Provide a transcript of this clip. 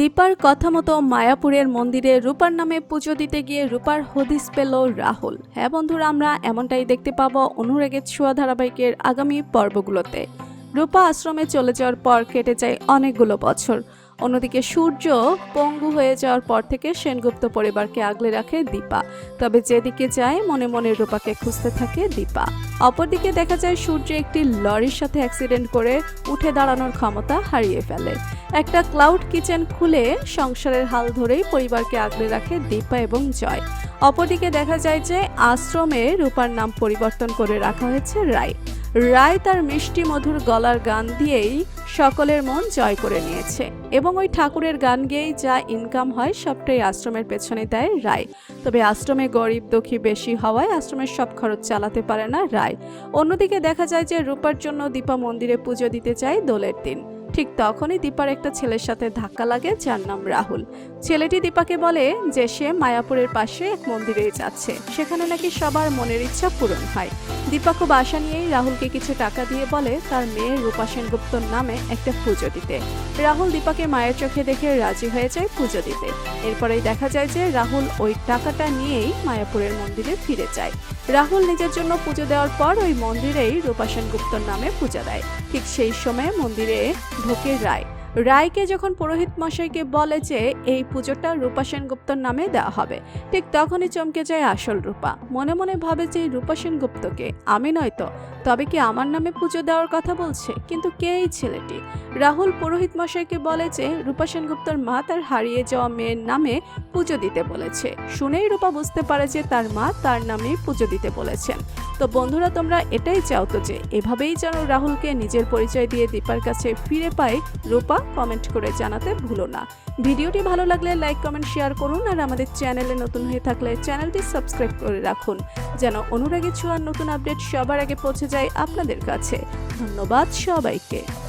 দীপার কথা মতো মায়াপুরের মন্দিরে রূপার নামে পুজো দিতে গিয়ে রূপার হদিস পেল রাহুল। হ্যাঁ বন্ধুরা, আমরা এমনটাই দেখতে পাবো অনুরাগের ছোঁয়া ধারাবাহিকের আগামী পর্বগুলোতে। রূপা আশ্রমে চলে যাওয়ার পর কেটে যায় অনেকগুলো বছর। অন্যদিকে সূর্য পঙ্গু হয়ে যাওয়ার পর থেকে সেনগুপ্ত পরিবারকে আগলে রাখে দীপা। তবে যেদিকে যায়, মনে মনে রূপাকে খুঁজতে থাকে দীপা। অপরদিকে দেখা যায় সূর্য একটি লরির সাথে অ্যাক্সিডেন্ট করে উঠে দাঁড়ানোর ক্ষমতা হারিয়ে ফেলে। একটা ক্লাউড কিচেন খুলে সংসারের হাল ধরেই পরিবারকে আগলে রাখে দীপা এবং জয়। অপরদিকে দেখা যায় যে আশ্রমে রূপার নাম পরিবর্তন করে রাখা হয়েছে রায়। রায় তার মিষ্টি মধুর গলার গান দিয়েই সকলের মন জয় করে নিয়েছে এবং ওই ঠাকুরের গান গেয়েই যা ইনকাম হয় সবটাই আশ্রমের পেছনে দেয় রায়। তবে আশ্রমে গরিব দুঃখী বেশি হওয়ায় আশ্রমের সব খরচ চালাতে পারে না রায়। অন্যদিকে দেখা যায় যে রূপার জন্য দীপা মন্দিরে পুজো দিতে চায় দোলের দিন। ঠিক তখনই দীপার একটা ছেলের সাথে ধাক্কা লাগে, যার নাম রাহুল। ছেলেটি দীপাকে বলে যে সে মায়াপুরের পাশে এক মন্দিরে যাচ্ছে, সেখানে নাকি সবার মনের ইচ্ছা পূরণ হয়। দীপা খুব আশা নিয়েই রাহুলকে কিছু টাকা দিয়ে বলে তার মেয়ে রূপা সেনগুপ্তর নামে একটা পুজো দিতে। রাহুল দীপাকে মায়ের চোখে দেখে রাজি হয়ে যায় পুজো দিতে। এরপরেই দেখা যায় যে রাহুল ওই টাকাটা নিয়েই মায়াপুরের মন্দিরে ফিরে যায়। রাহুল নিজের জন্য পুজো দেওয়ার পর ওই মন্দিরেই রূপা সেনগুপ্তর নামে পূজা দেয়। ঠিক সেই সময় মন্দিরে ঢোকে রায়। রায়কে যখন পুরোহিত মশাইকে বলে যে এই পুজোটা রূপা সেনগুপ্তর নামে দেওয়া হবে, ঠিক তখনই চমকে যায় আসল রূপা। মনে মনে ভাবে যে রূপা সেনগুপ্তকে, আমি নয়তো তবে কি আমার নামে পুজো দেওয়ার কথা বলছে? কিন্তু কে এই ছেলেটি? রাহুল পুরোহিত মশাইকে বলে যে রূপা সেনগুপ্তর মা তার হারিয়ে যাওয়া মেয়ের নামে পুজো দিতে বলেছে। শুনেই রূপা বুঝতে পারে যে তার মা তার নামেই পুজো দিতে বলেছেন। তো বন্ধুরা, তোমরা এটাই চাও তো যে এভাবেই যেন রাহুলকে নিজের পরিচয় দিয়ে দীপার কাছে ফিরে পাই রূপা কমেন্ট করে জানাতে ভুলো না। ভিডিওটি ভালো লাগলে লাইক, কমেন্ট, শেয়ার করুন আর আমাদের চ্যানেলে নতুন হয়ে থাকলে চ্যানেলটি সাবস্ক্রাইব করে রাখুন, যেন অনুরাগী ছোঁয়ার নতুন আপডেট সবার আগে পৌঁছে যায় আপনাদের কাছে। ধন্যবাদ সবাইকে।